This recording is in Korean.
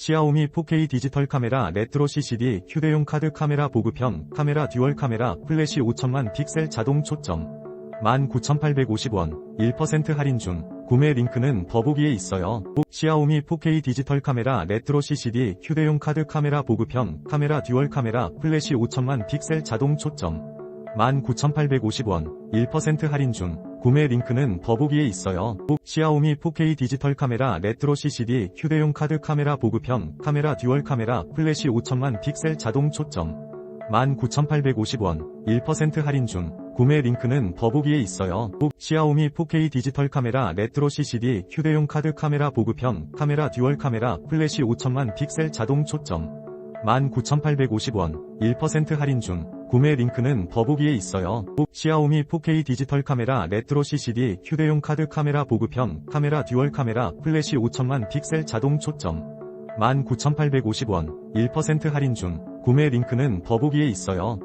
시아오미 4K 디지털 카메라 레트로 CCD 휴대용 카드 카메라 보급형 카메라 듀얼 카메라 플래시 5천만 픽셀 자동 초점. 19,850원 1% 할인 중. 구매 링크는 더보기에 있어요. 시아오미 4K 디지털 카메라 레트로 CCD 휴대용 카드 카메라 보급형 카메라 듀얼 카메라 플래시 5천만 픽셀 자동 초점. 19,850원 1% 할인 중 구매 링크는 더보기에 있어요. 시아오미 4K 디지털 카메라 레트로 CCD 휴대용 카드 카메라 보급형 카메라 듀얼 카메라 플래시 5천만 픽셀 자동 초점 19,850원 1% 할인 중 구매 링크는 더보기에 있어요. 시아오미 4K 디지털 카메라 레트로 CCD 휴대용 카드 카메라 보급형 카메라 듀얼 카메라 플래시 5천만 픽셀 자동 초점 19,850원 1% 할인 중 구매 링크는 더보기에 있어요. 시아오미 4K 디지털 카메라 레트로 CCD 휴대용 카드 카메라 보급형 카메라 듀얼 카메라 플래시 5천만 픽셀 자동 초점 19,850원 1% 할인 중 구매 링크는 더보기에 있어요.